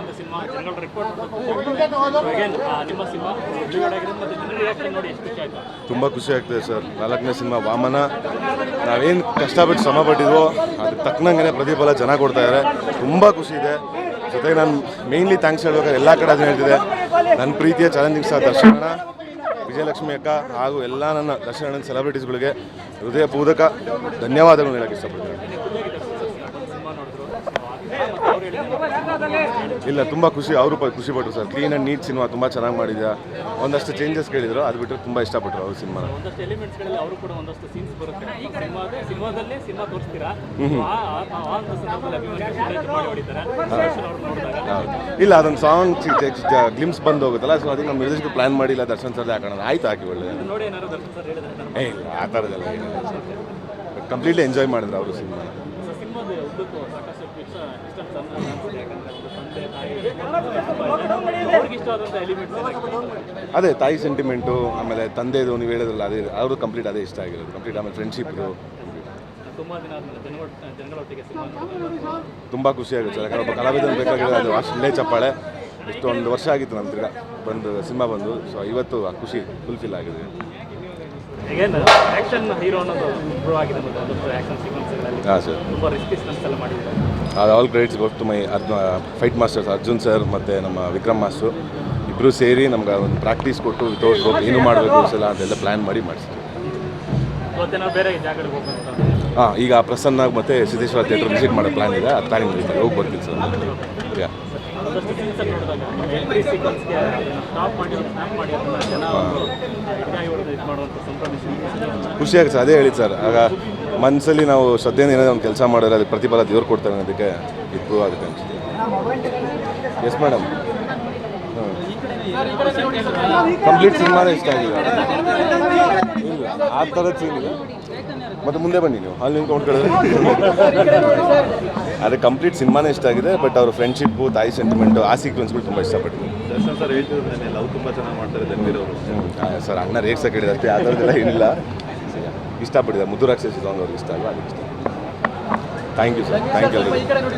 ಅಂತ cinema report ನಿಮ್ಮ cinema reaction ನೋಡಿ ಎಷ್ಟು ಖುಷಿ ತುಂಬ ಖುಷಿ ಆಗ್ತದೆ ಸರ್. ನಾಲ್ಕನೇ ಸಿನಿಮಾ ವಾಮನ. ನಾವೇನು ಕಷ್ಟಪಟ್ಟು ಶ್ರಮ ಪಟ್ಟಿದ್ವೋ ಅದಕ್ಕೆ ತಕ್ಕನಂಗೆ ಪ್ರತಿಫಲ ಜನ ಕೊಡ್ತಾ ಇದ್ದಾರೆ ತುಂಬ ಖುಷಿ ಇದೆ. ಜೊತೆಗೆ ನಾನು ಮೇಯ್ನ್ಲಿ ಥ್ಯಾಂಕ್ಸ್ ಹೇಳ್ಬೇಕಾದ್ರೆ ಎಲ್ಲ ಕಡೆ ಅದನ್ನ ಹೇಳ್ತಿದೆ ನನ್ನ ಪ್ರೀತಿಯ ಚಾಲೆಂಜಿಂಗ್ ಸಹ ದರ್ಶನ ವಿಜಯಲಕ್ಷ್ಮಿ ಅಕ್ಕ ಹಾಗೂ ಎಲ್ಲ ನನ್ನ ದರ್ಶನ ಸೆಲೆಬ್ರಿಟೀಸ್ಗಳಿಗೆ ಹೃದಯಪೂರ್ವಕ ಧನ್ಯವಾದಗಳು ಹೇಳಕ್ಕೆ ಇಷ್ಟಪಡ್ತೀನಿ. ಇಲ್ಲ ತುಂಬ ಖುಷಿ. ಅವರು ಖುಷಿ ಪಟ್ಟರು sir. Clean and neat cinema ತುಂಬ ಚೆನ್ನಾಗಿ ಮಾಡಿದ್ಯಾ? ಒಂದಷ್ಟು ಚೇಂಜಸ್ ಕೇಳಿದ್ರು ಅದು ಬಿಟ್ಟರೆ ತುಂಬ ಇಷ್ಟಪಟ್ಟರು ಅವ್ರ ಸಿನಿಮಾನ ಒಂದಷ್ಟು ಎಲಿಮೆಂಟ್ಸ್ಗಳಲ್ಲಿ ಅವರು ಕೂಡ ಒಂದಷ್ಟು ಸೀನ್ಸ್ ಬರುತ್ತೆ. ಸಿನಿಮಾ ಇಲ್ಲ ಅದೊಂದು ಸಾಂಗ್ ಗ್ಲಿಮ್ಸ್ ಬಂದು ಹೋಗುತ್ತಲ್ಲ ಸೊ ಅದಕ್ಕೆ ನಮ್ಮ ಮ್ಯೂಸಿಕ್ ಪ್ಲಾನ್ ಮಾಡಿಲ್ಲ ದರ್ಶನ್ ಸರ್ ಹಾಕೋಣ ಆಯ್ತು ಹಾಕಿ ಒಳ್ಳೆ. ನೋಡಿ ಏನಾದ್ರು ದರ್ಶನ್ ಸರ್ ಹೇಳಿದ್ರೆ ಏ ಇಲ್ಲ ಆ ಥರದ್ದೆಲ್ಲ ಕಂಪ್ಲೀಟ್ಲಿ ಎಂಜಾಯ್ ಮಾಡಿದ್ರು ಅವರು ಸಿನಿಮಾ ಸಿನಿಮಾದ ಉದ್ದಕ್ಕೂ ಸಾಕಷ್ಟು ಇಷ್ಟ ಇಷ್ಟ ಚಂದ ಅನ್ಸುತ್ತೆ ಯಾಕಂದ್ರೆ ಒಂದು ತಂದೆ ತಾಯಿ ಅವ್ರಿಗೆ ಇಷ್ಟವಾದಂಥ ಎಲಿಮೆಂಟ್ಸ್ ಅದೇ ತಾಯಿ ಸೆಂಟಿಮೆಂಟು ಆಮೇಲೆ ತಂದೆದು ನೀವು ಹೇಳಿದ್ರಲ್ಲ ಅದೇ ಅವರು ಕಂಪ್ಲೀಟ್ ಅದೇ ಇಷ್ಟ ಆಗಿರೋದು. ಕಂಪ್ಲೀಟ್ ಆಮೇಲೆ ಫ್ರೆಂಡ್ಶಿಪ್ದು ತುಂಬಾ ಖುಷಿ ಆಗುತ್ತೆ. ಸರ್ ಯಾಕಂದ್ರೆ ಒಬ್ಬ ಕಲಾವಿದನ ಬೇಕಾಗಿರೋದು ಅದು ಅಷ್ಟು ಚಪ್ಪಾಳೆ. ಇಷ್ಟೊಂದು ವರ್ಷ ಆಗಿತ್ತು ನಮ್ಮ ತಿರ್ಗ ಬಂದು ಸಿನಿಮಾ ಬಂದು. ಸೊ ಇವತ್ತು ಆ ಖುಷಿ ಫುಲ್ಫಿಲ್ ಆಗಿದೆ. ಆ್ಯಕ್ಷನ್ ಹೀರೋ ಅನ್ನೋದು ಇಂಪ್ರೂವ್ ಆಗಿದೆ ಮತ್ತು ಒಂದು ಆ್ಯಕ್ಷನ್ ಸೀಕ್ವೆನ್ಸ್ಗಳಲ್ಲಿ ಹಾಂ ಸರ್ ತುಂಬ ರಿಸ್ಕಿ ಎಲ್ಲ ಮಾಡಿದ್ದಾರೆ. ಅದು ಆಲ್ ಗ್ರೇಟ್ಸ್ ಗೊತ್ತು ಟು ಮೈ ಅರ್ಜು ಫೈಟ್ ಮಾಸ್ಟರ್ಸ್ ಅರ್ಜುನ್ ಸರ್ ಮತ್ತು ನಮ್ಮ ವಿಕ್ರಮ್ ಮಾಸ್ಟರು ಇಬ್ಬರು ಸೇರಿ ನಮ್ಗೆ ಒಂದು ಪ್ರಾಕ್ಟೀಸ್ ಕೊಟ್ಟು ವಿತೌಟ್ ರೋಪ್ ಏನು ಮಾಡಬೇಕು ಸಲ ಅದೆಲ್ಲ ಪ್ಲ್ಯಾನ್ ಮಾಡಿ ಬೇರೆ ಜಾಗಗಳಿಗೆ ಹೋಗ್ಬೇಕು ಅಂತ. ಹಾಂ ಈಗ ಪ್ರಸನ್ನಾಗಿ ಮತ್ತು ಸಿದ್ದೇಶ್ವರ ಥಿಯೇಟ್ರ್ ವಿಸಿಟ್ ಮಾಡೋ ಪ್ಲ್ಯಾನ್ ಇದೆ. ಅದು ನಡೀತಾರೆ ಹೋಗಿ ಬರ್ತೀನಿ ಸರ್ ಯಾ ಒಂದಷ್ಟು ಸೀನ್ಸಲ್ಲಿ ನೋಡಿದಾಗ ಸ್ಟಾಪ್ ಮಾಡಿ ಸ್ನ್ಯಾಪ್ ಜನ ಒಂದು ಇಟ್ಟಾಗಿ ಹೊಡೆದು ಇದು ಮಾಡುವಂಥ ಸಂಭ್ರಮಿಸಿ ಖುಷಿ ಆಗುತ್ತೆ ಸರ್, ಅದೇ ಹೇಳಿ ಸರ್. ಆಗ ಮನಸ್ಸಲ್ಲಿ ನಾವು ಶ್ರದ್ಧೆಯಿಂದ ಏನಾದ್ರು ಒಂದು ಕೆಲಸ ಮಾಡಿದ್ರೆ ಅದಕ್ಕೆ ಪ್ರತಿಫಲ ದೇವ್ರು ಕೊಡ್ತಾರೆ ಅನ್ನೋದಕ್ಕೆ ಇಂಪ್ರೂವ್ ಆಗುತ್ತೆ ಅನಿಸುತ್ತೆ. ಎಸ್ ಮೇಡಮ್ ಕಂಪ್ಲೀಟ್ ಸಿನಿಮಾನೇ ಇಷ್ಟ ಆಗಿದೆ. ಇಲ್ಲ ಆ ಥರದ ಸೀನ್ ಇದೆ. ಮತ್ತೆ ಮುಂದೆ ಬನ್ನಿ ನೀವು. ಅಲ್ಲಿ ನಿಂತ್ಕೊಂಡು ಕಳೆದ್ರೆ ಅದೇ ಕಂಪ್ಲೀಟ್ ಸಿನಿಮಾನೇ ಇಷ್ಟ ಆಗಿದೆ ಬಟ್ ಅವ್ರ ಫ್ರೆಂಡ್ಶಿಪ್ಪು ತಾಯಿ ಸೆಂಟಿಮೆಂಟು ಆ ಸೀಕ್ವೆನ್ಸ್ಗಳು ತುಂಬ ಇಷ್ಟಪಟ್ಟು ಸರ್ ಹೇಳ್ತಿದ್ರೆ ಲವ್ ತುಂಬ ಚೆನ್ನಾಗಿ ಮಾಡ್ತಾರೆ ಧನ್ವೀರ್ ಅವರು ಸರ್ ಅಣ್ಣ ರೇಗ್ಸಕ್ಕೆ ಹೇಳಿದ ಅಷ್ಟೇ ಆ ಥರದ್ದೆಲ್ಲ ಏನಿಲ್ಲ ಇಷ್ಟಪಟ್ಟಿದ್ದಾರೆ. ಮುದ್ದು ರಾಕ್ಷಸಿ ಅವ್ರಿಗೆ ಇಷ್ಟ ಅಲ್ವಾ? ಅದಕ್ಕೆ ಇಷ್ಟ. Thank you sir thank you